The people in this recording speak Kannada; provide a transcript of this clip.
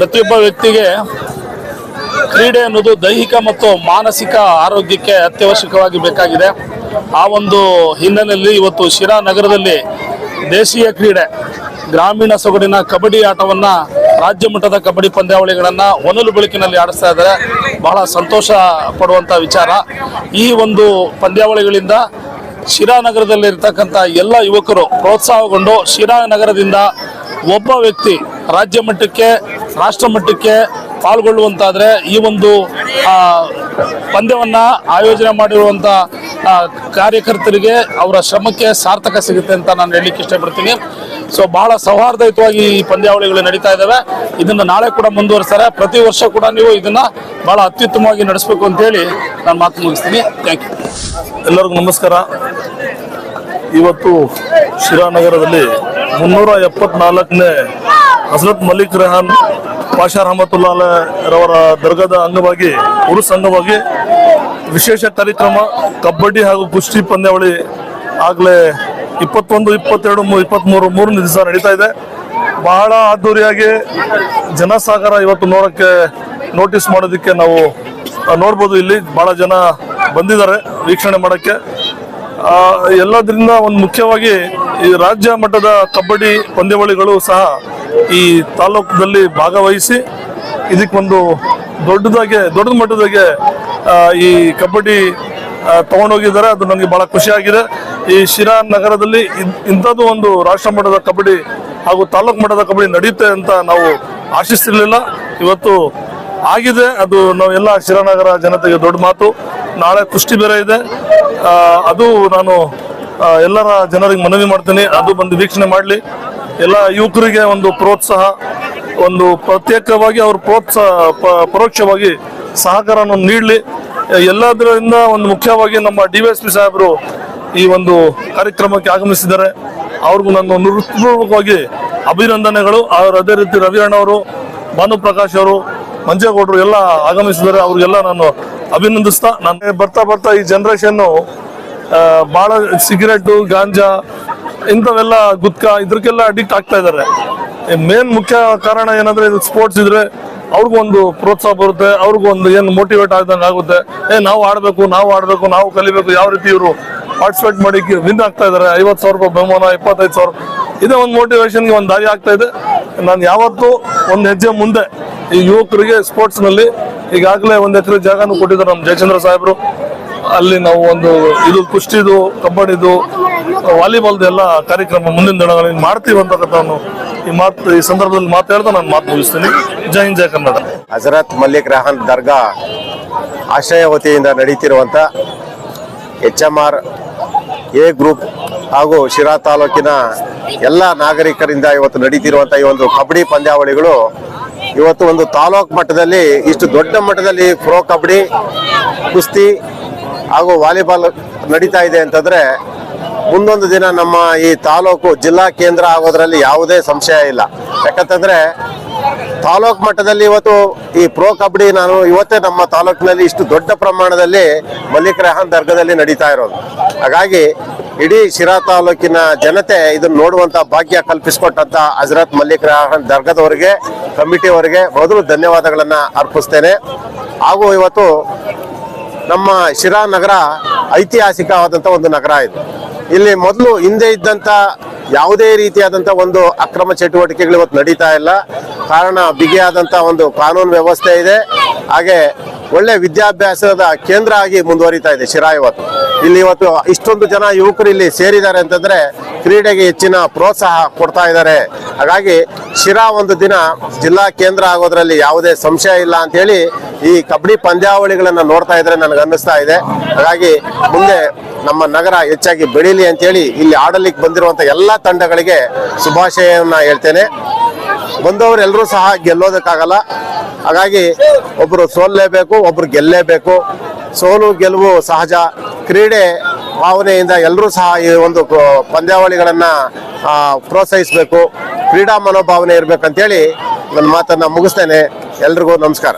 ಪ್ರತಿಯೊಬ್ಬ ವ್ಯಕ್ತಿಗೆ ಕ್ರೀಡೆ ಅನ್ನೋದು ದೈಹಿಕ ಮತ್ತು ಮಾನಸಿಕ ಆರೋಗ್ಯಕ್ಕೆ ಅತ್ಯವಶ್ಯಕವಾಗಿ ಬೇಕಾಗಿದೆ. ಆ ಒಂದು ಹಿನ್ನೆಲೆಯಲ್ಲಿ ಇವತ್ತು ಶಿರಾ ನಗರದಲ್ಲಿ ದೇಶೀಯ ಕ್ರೀಡೆ, ಗ್ರಾಮೀಣ ಸೊಗಡಿನ ಕಬಡ್ಡಿ ಆಟವನ್ನ ರಾಜ್ಯ ಮಟ್ಟದ ಕಬಡ್ಡಿ ಪಂದ್ಯಾವಳಿಗಳನ್ನ ಒನಲು ಬೆಳಕಿನಲ್ಲಿ ಆಡಿಸ್ತಾ ಇದ್ದಾರೆ. ಬಹಳ ಸಂತೋಷ ಪಡುವಂತ ವಿಚಾರ. ಈ ಒಂದು ಪಂದ್ಯಾವಳಿಗಳಿಂದ ಶಿರಾ ನಗರದಲ್ಲಿರ್ತಕ್ಕಂಥ ಎಲ್ಲ ಯುವಕರು ಪ್ರೋತ್ಸಾಹಗೊಂಡು ಶಿರಾ ನಗರದಿಂದ ಒಬ್ಬ ವ್ಯಕ್ತಿ ರಾಜ್ಯ ಮಟ್ಟಕ್ಕೆ, ರಾಷ್ಟ್ರ ಮಟ್ಟಕ್ಕೆ ಪಾಲ್ಗೊಳ್ಳುವಂತಾದ್ರೆ ಈ ಒಂದು ಪಂದ್ಯವನ್ನ ಆಯೋಜನೆ ಮಾಡಿರುವಂತ ಕಾರ್ಯಕರ್ತರಿಗೆ ಅವರ ಶ್ರಮಕ್ಕೆ ಸಾರ್ಥಕ ಸಿಗುತ್ತೆ ಅಂತ ನಾನು ಹೇಳಲಿಕ್ಕೆ ಇಷ್ಟಪಡ್ತೀನಿ. ಸೊ ಬಹಳ ಸೌಹಾರ್ದಯುತವಾಗಿ ಈ ಪಂದ್ಯಾವಳಿಗಳು ನಡೀತಾ ಇದ್ದಾವೆ ಇದನ್ನು ನಾಳೆ ಕೂಡ ಮುಂದುವರಿಸ್ತಾರೆ. ಪ್ರತಿ ವರ್ಷ ಕೂಡ ನೀವು ಇದನ್ನ ಬಹಳ ಅತ್ಯುತ್ತಮವಾಗಿ ನಡೆಸಬೇಕು ಅಂತೇಳಿ ನಾನು ಮಾತು ಮುಗಿಸ್ತೀನಿ. ಥ್ಯಾಂಕ್ ಯು ಎಲ್ಲರಿಗೂ ನಮಸ್ಕಾರ. ಇವತ್ತು ಶಿರಾನಗರದಲ್ಲಿ ಮುನ್ನೂರ ಎಪ್ಪತ್ನಾಲ್ಕನೇ ಹಜರತ್ ಮಲ್ಲಿಕ್ ರೆಹಾನ್ ಪಾಷಾ ರಹಮತುಲ್ಲಾ ರವರ ದರ್ಗಾದ ಅಂಗವಾಗಿ, ಉರುಸ್ ಅಂಗವಾಗಿ ವಿಶೇಷ ಕಾರ್ಯಕ್ರಮ ಕಬಡ್ಡಿ ಹಾಗೂ ಕುಸ್ತಿ ಪಂದ್ಯಾವಳಿ ಆಗಲೇ ಇಪ್ಪತ್ತೊಂದು, ಇಪ್ಪತ್ತೆರಡು ಇಪ್ಪತ್ತ್ಮೂರು ಮೂರನೇ ದಿವಸ ನಡೀತಾ ಇದೆ. ಬಹಳ ಅದ್ದೂರಿಯಾಗಿ ಜನಸಾಗರ ಇವತ್ತು ನೋಡೋಕ್ಕೆ ನೋಟಿಸ್ ಮಾಡೋದಕ್ಕೆ ನಾವು ನೋಡ್ಬೋದು ಇಲ್ಲಿ. ಬಹಳ ಜನ ಬಂದಿದ್ದಾರೆ ವೀಕ್ಷಣೆ ಮಾಡೋಕ್ಕೆ. ಎಲ್ಲದರಿಂದ ಒಂದು ಮುಖ್ಯವಾಗಿ ಈ ರಾಜ್ಯ ಮಟ್ಟದ ಕಬಡ್ಡಿ ಪಂದ್ಯಾವಳಿಗಳು ಸಹ ಈ ತಾಲೂಕದಲ್ಲಿ ಭಾಗವಹಿಸಿ ಇದಕ್ಕೊಂದು ದೊಡ್ಡದಾಗೆ ದೊಡ್ಡ ಮಟ್ಟದಾಗೆ ಈ ಕಬಡ್ಡಿ ತಗೊಂಡೋಗಿದ್ದಾರೆ. ಅದು ನನಗೆ ಬಹಳ ಖುಷಿಯಾಗಿದೆ. ಈ ಶಿರಾ ನಗರದಲ್ಲಿ ಇಂಥದ್ದು ಒಂದು ರಾಷ್ಟ್ರ ಮಟ್ಟದ ಕಬಡ್ಡಿ ಹಾಗೂ ತಾಲೂಕು ಮಟ್ಟದ ಕಬಡ್ಡಿ ನಡೆಯುತ್ತೆ ಅಂತ ನಾವು ಆಶಿಸ್ತಿರ್ಲಿಲ್ಲ. ಇವತ್ತು ಆಗಿದೆ. ಅದು ನಾವೆಲ್ಲ ಶಿರಾನಗರ ಜನತೆಗೆ ದೊಡ್ಡ ಮಾತು. ನಾಳೆ ಕುಷ್ಟಿ ಬೇರೆ ಇದೆ. ಅದು ನಾನು ಎಲ್ಲರ ಜನರಿಗೆ ಮನವಿ ಮಾಡ್ತೀನಿ. ಅದು ಬಂದು ವೀಕ್ಷಣೆ ಮಾಡಲಿ. ಎಲ್ಲ ಯುವಕರಿಗೆ ಒಂದು ಪ್ರೋತ್ಸಾಹ, ಒಂದು ಪ್ರತ್ಯೇಕವಾಗಿ ಅವರು ಪ್ರೋತ್ಸಾಹ ಪರೋಕ್ಷವಾಗಿ ಸಹಕಾರವನ್ನು ನೀಡಲಿ. ಎಲ್ಲದರಿಂದ ಒಂದು ಮುಖ್ಯವಾಗಿ ನಮ್ಮ ಡಿ ಸಾಹೇಬರು ಈ ಒಂದು ಕಾರ್ಯಕ್ರಮಕ್ಕೆ ಆಗಮಿಸಿದ್ದಾರೆ. ಅವ್ರಿಗೂ ನನ್ನ ಹೃತ್ಪೂರ್ವಕವಾಗಿ ಅಭಿನಂದನೆಗಳು. ಅವ್ರು ಅದೇ ರೀತಿ ರವಿ ಅಣ್ಣವರು ಭಾನು ಪ್ರಕಾಶ್ ಅವರು, ಮಂಜೇಗೌಡರು ಎಲ್ಲ ಆಗಮಿಸಿದ್ದಾರೆ. ಅವ್ರಿಗೆಲ್ಲ ನಾನು ಅಭಿನಂದಿಸ್ತಾ, ನಾನು ಬರ್ತಾ ಬರ್ತಾ ಈ ಜನರೇಷನ್ನು ಭಾಳ ಸಿಗರೆಟು, ಗಾಂಜಾ, ಇಂಥವೆಲ್ಲ ಗುತ್ಕಾ ಇದ್ರಕ್ಕೆಲ್ಲ ಅಡಿಕ್ಟ್ ಆಗ್ತಾ ಇದ್ದಾರೆ ಮೇನ್ ಮುಖ್ಯ ಕಾರಣ ಏನಂದ್ರೆ ಇದು ಸ್ಪೋರ್ಟ್ಸ್ ಇದ್ರೆ ಅವ್ರಿಗೊಂದು ಪ್ರೋತ್ಸಾಹ ಬರುತ್ತೆ ಅವ್ರಿಗೊಂದು ಏನು ಮೋಟಿವೇಟ್ ಆದಂಗೆ ಆಗುತ್ತೆ. ಏ, ನಾವು ಆಡಬೇಕು ನಾವು ಆಡಬೇಕು, ನಾವು ಕಲಿಬೇಕು, ಯಾವ ರೀತಿ ಇವರು ಪಾರ್ಟಿಸಿಪೇಟ್ ಮಾಡಿ ವಿನ್ ಆಗ್ತಾ ಇದ್ದಾರೆ ಐವತ್ತು ಸಾವಿರ ರೂಪಾಯಿ ಬಹುಮಾನ ಇಪ್ಪತ್ತೈದು ಸಾವಿರ. ಇದೇ ಒಂದು ಮೋಟಿವೇಶನ್ಗೆ ಒಂದು ದಾರಿ ಆಗ್ತಾ ಇದೆ. ನಾನು ಯಾವತ್ತೂ ಒಂದು ಹೆಜ್ಜೆ ಮುಂದೆ ಈ ಯುವಕರಿಗೆ ಸ್ಪೋರ್ಟ್ಸ್ನಲ್ಲಿ ಈಗಾಗಲೇ ಒಂದು ಎಕರೆ ಜಾಗನೂ ಕೊಟ್ಟಿದ್ದಾರೆ ನಮ್ಮ ಜಯಚಂದ್ರ ಸಾಹೇಬರು. ಅಲ್ಲಿ ನಾವು ಒಂದು ಇದು ಕುಸ್ತಿದು ಕಬಡ್ಡಿದು ವಾಲಿಬಾಲ್ದು ಎಲ್ಲ ಕಾರ್ಯಕ್ರಮ ಮುಂದಿನ ದಿನಗಳಲ್ಲಿ ಮಾಡ್ತೀವಿ ಅಂತಕ್ಕಂಥ ನಾನು ಈ ಮಾತು, ಈ ಸಂದರ್ಭದಲ್ಲಿ ಮಾತಾಡ್ತಾ ನಾನು ಮಾತು ಮುಗಿಸ್ತೀನಿ. ಜೈ ಹಿಂದ್, ಜೈ ಕನ್ನಡ. ಹಜರತ್ ಮಲ್ಲಿಕ್ ರಹಾನ್ ದರ್ಗಾ ಆಶ್ರಯ ವತಿಯಿಂದ ನಡೀತಿರುವಂಥ H M R A group ಹಾಗೂ ಶಿರಾ ತಾಲೂಕಿನ ಎಲ್ಲ ನಾಗರಿಕರಿಂದ ಇವತ್ತು ನಡೀತಿರುವಂಥ ಈ ಒಂದು ಕಬಡ್ಡಿ ಪಂದ್ಯಾವಳಿಗಳು ಇವತ್ತು ಒಂದು ತಾಲೂಕು ಮಟ್ಟದಲ್ಲಿ, ಇಷ್ಟು ದೊಡ್ಡ ಮಟ್ಟದಲ್ಲಿ ಪ್ರೋ ಕಬಡ್ಡಿ ಕುಸ್ತಿ ಹಾಗೂ ವಾಲಿಬಾಲ್ ನಡೀತಾ ಇದೆ ಅಂತಂದ್ರೆ ಮುಂದೊಂದು ದಿನ ನಮ್ಮ ಈ ತಾಲೂಕು ಜಿಲ್ಲಾ ಕೇಂದ್ರ ಆಗೋದ್ರಲ್ಲಿ ಯಾವುದೇ ಸಂಶಯ ಇಲ್ಲ. ಯಾಕಂತಂದ್ರೆ ತಾಲೂಕು ಮಟ್ಟದಲ್ಲಿ ಇವತ್ತು ಈ ಪ್ರೋ ಕಬಡ್ಡಿ ನಾನು ಇವತ್ತೇ ನಮ್ಮ ತಾಲೂಕಿನಲ್ಲಿ ಇಷ್ಟು ದೊಡ್ಡ ಪ್ರಮಾಣದಲ್ಲಿ ಮಲ್ಲಿಕ್ ರೆಹಾನ್ ದರ್ಗದಲ್ಲಿ ನಡೀತಾ ಇರೋದು. ಹಾಗಾಗಿ ಇಡೀ ಶಿರಾ ತಾಲೂಕಿನ ಜನತೆ ಇದನ್ನು ನೋಡುವಂತ ಭಾಗ್ಯ ಕಲ್ಪಿಸಿಕೊಟ್ಟಂತ ಹಜರತ್ ಮಲ್ಲಿಕ್ ರೆಹಾನ್ ದರ್ಗದವರಿಗೆ, ಕಮಿಟಿಯವರಿಗೆ ಮೊದಲು ಧನ್ಯವಾದಗಳನ್ನ ಅರ್ಪಿಸ್ತೇನೆ. ಹಾಗೂ ಇವತ್ತು ನಮ್ಮ ಶಿರಾ ನಗರ ಐತಿಹಾಸಿಕವಾದಂಥ ಒಂದು ನಗರ ಇದು. ಇಲ್ಲಿ ಮೊದಲು ಹಿಂದೆ ಇದ್ದಂಥ ಯಾವುದೇ ರೀತಿಯಾದಂಥ ಒಂದು ಅಕ್ರಮ ಚಟುವಟಿಕೆಗಳು ಇವತ್ತು ನಡೀತಾ ಇಲ್ಲ. ಕಾರಣ ಬಿಗಿಯಾದಂಥ ಒಂದು ಕಾನೂನು ವ್ಯವಸ್ಥೆ ಇದೆ. ಹಾಗೆ ಒಳ್ಳೆ ವಿದ್ಯಾಭ್ಯಾಸದ ಕೇಂದ್ರ ಆಗಿ ಮುಂದುವರಿತಾ ಇದೆ ಶಿರಾ ಇವತ್ತು. ಇಲ್ಲಿ ಇವತ್ತು ಇಷ್ಟೊಂದು ಜನ ಯುವಕರು ಇಲ್ಲಿ ಸೇರಿದ್ದಾರೆ ಅಂತಂದ್ರೆ ಕ್ರೀಡೆಗೆ ಹೆಚ್ಚಿನ ಪ್ರೋತ್ಸಾಹ ಕೊಡ್ತಾ ಇದ್ದಾರೆ. ಹಾಗಾಗಿ ಶಿರಾ ಒಂದು ದಿನ ಜಿಲ್ಲಾ ಕೇಂದ್ರ ಆಗೋದ್ರಲ್ಲಿ ಯಾವುದೇ ಸಂಶಯ ಇಲ್ಲ ಅಂತ ಹೇಳಿ ಈ ಕಬಡ್ಡಿ ಪಂದ್ಯಾವಳಿಗಳನ್ನ ನೋಡ್ತಾ ಇದ್ರೆ ನನಗೆ ಅನ್ನಿಸ್ತಾ ಇದೆ. ಹಾಗಾಗಿ ಮುಂದೆ ನಮ್ಮ ನಗರ ಹೆಚ್ಚಾಗಿ ಬೆಳೀಲಿ ಅಂತೇಳಿ ಇಲ್ಲಿ ಆಡಲಿಕ್ಕೆ ಬಂದಿರುವಂತ ಎಲ್ಲಾ ತಂಡಗಳಿಗೆ ಶುಭಾಶಯವನ್ನ ಹೇಳ್ತೇನೆ. ಬಂದವರು ಎಲ್ಲರೂ ಸಹ ಗೆಲ್ಲೋದಕ್ಕಾಗಲ್ಲ. ಹಾಗಾಗಿ ಒಬ್ರು ಸೋಲ್ಲೇಬೇಕು, ಒಬ್ರು ಗೆಲ್ಲೇಬೇಕು. ಸೋಲು ಗೆಲುವು ಸಹಜ. ಕ್ರೀಡೆ ಭಾವನೆಯಿಂದ ಎಲ್ಲರೂ ಸಹ ಈ ಒಂದು ಪಂದ್ಯಾವಳಿಗಳನ್ನ ಪ್ರೋತ್ಸಾಹಿಸಬೇಕು. ಕ್ರೀಡಾ ಮನೋಭಾವನೆ ಇರಬೇಕಂತೇಳಿ ನನ್ನ ಮಾತನ್ನ ಮುಗಿಸ್ತೇನೆ. ಎಲ್ರಿಗೂ ನಮಸ್ಕಾರ.